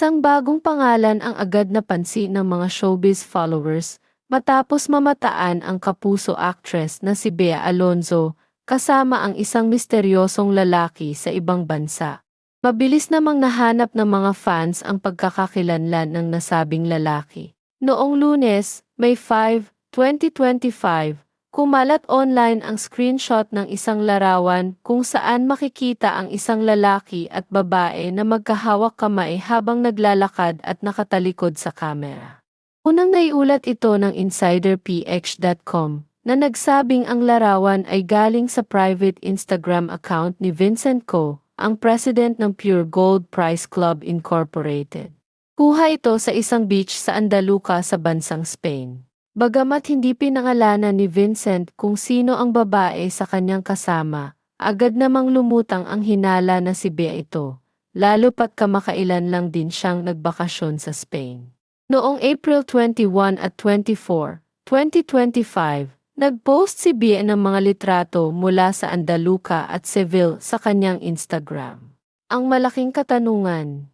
Isang bagong pangalan ang agad napansin ng mga showbiz followers matapos mamataan ang kapuso actress na si Bea Alonzo kasama ang isang misteryosong lalaki sa ibang bansa. Mabilis namang nahanap ng mga fans ang pagkakakilanlan ng nasabing lalaki. Noong lunes, May 5, 2025, kumalat online ang screenshot ng isang larawan kung saan makikita ang isang lalaki at babae na magkahawak kamay habang naglalakad at nakatalikod sa kamera. Unang naiulat ito ng InsiderPH.com na nagsabing ang larawan ay galing sa private Instagram account ni Vincent Co, ang president ng Pure Gold Prize Club Incorporated. Kuha ito sa isang beach sa Andaluca sa bansang Spain. Bagamat hindi pinangalanan ni Vincent kung sino ang babae sa kanyang kasama, agad namang lumutang ang hinala na si Bea ito, lalo pat kamakailan lang din siyang nagbakasyon sa Spain. Noong April 21 at 24, 2025, nagpost si Bea ng mga litrato mula sa Andaluca at Seville sa kanyang Instagram. Ang malaking katanungan,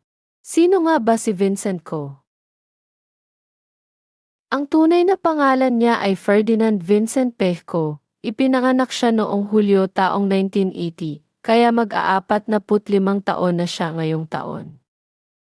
Sino nga ba si Vincent Co? Ang tunay na pangalan niya ay Ferdinand Vincent Pejco. Ipinanganak siya noong Hulyo taong 1980, kaya mag-aapat na putlimang taon na siya ngayong taon.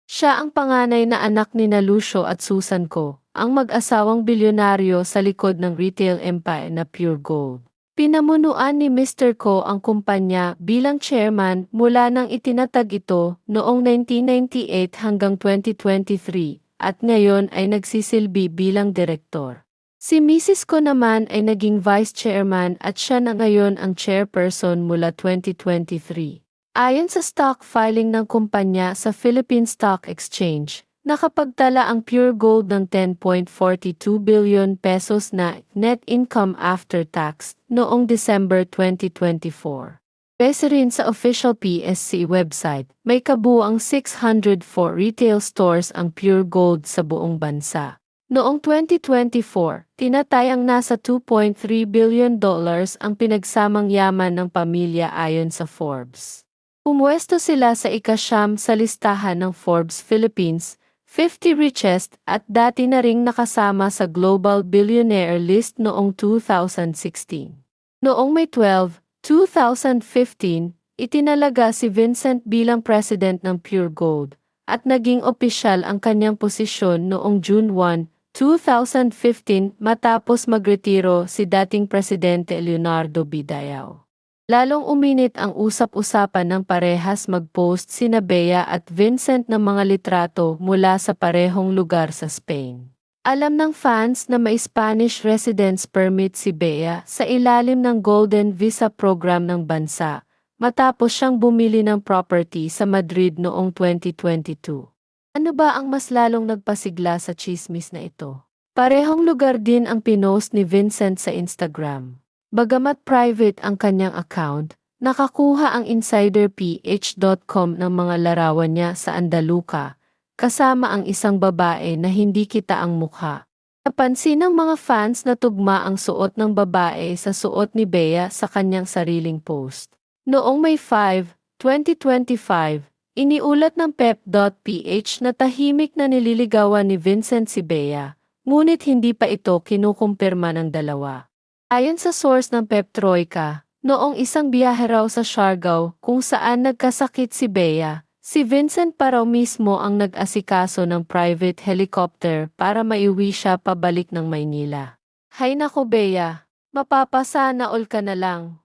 Siya ang panganay na anak ni na Lucio at Susan Co, ang mag-asawang bilyonaryo sa likod ng retail empire na Pure Gold. Pinamunuan ni Mr. Ko ang kumpanya bilang chairman mula nang itinatag ito noong 1998 hanggang 2023 at ngayon ay nagsisilbi bilang direktor. Si Mrs. Ko naman ay naging vice chairman at siya na ngayon ang chairperson mula 2023. Ayon sa stock filing ng kumpanya sa Philippine Stock Exchange, Nakapagtala ang Pure Gold ng 10.42 billion pesos na net income after tax noong December 2024. Pese rin sa official PSC website, may kabuang 604 retail stores ang Pure Gold sa buong bansa. Noong 2024, tinatayang nasa 2.3 billion dollars ang pinagsamang yaman ng pamilya ayon sa Forbes. Pumwesto sila sa ikasyam sa listahan ng Forbes Philippines 50 richest at dati na ring nakasama sa Global Billionaire list noong 2016. Noong May 12, 2015, itinalaga si Vincent bilang president ng Pure Gold at naging opisyal ang kanyang posisyon noong June 1, 2015 matapos magretiro si dating presidente Leonardo Bidayao. Lalong uminit ang usap-usapan ng parehas mag-post sina Bea at Vincent ng mga litrato mula sa parehong lugar sa Spain. Alam ng fans na may Spanish residence permit si Bea sa ilalim ng Golden Visa program ng bansa, matapos siyang bumili ng property sa Madrid noong 2022. Ano ba ang mas lalong nagpasigla sa chismis na ito? Parehong lugar din ang pinost ni Vincent sa Instagram. Bagamat private ang kanyang account, nakakuha ang insiderph.com ng mga larawan niya sa Andaluca, kasama ang isang babae na hindi kita ang mukha. Napansin ng mga fans na tugma ang suot ng babae sa suot ni Bea sa kanyang sariling post. Noong May 5, 2025, iniulat ng pep.ph na tahimik na nililigawan ni Vincent si Bea, ngunit hindi pa ito kinukumpirma ng dalawa. Ayon sa source ng Peptroika, noong isang biyahe raw sa Siargao kung saan nagkasakit si Bea, si Vincent pa raw mismo ang nag-asikaso ng private helicopter para maiuwi siya pabalik ng Maynila. Hay nako Bea, mapapasana all ka na lang.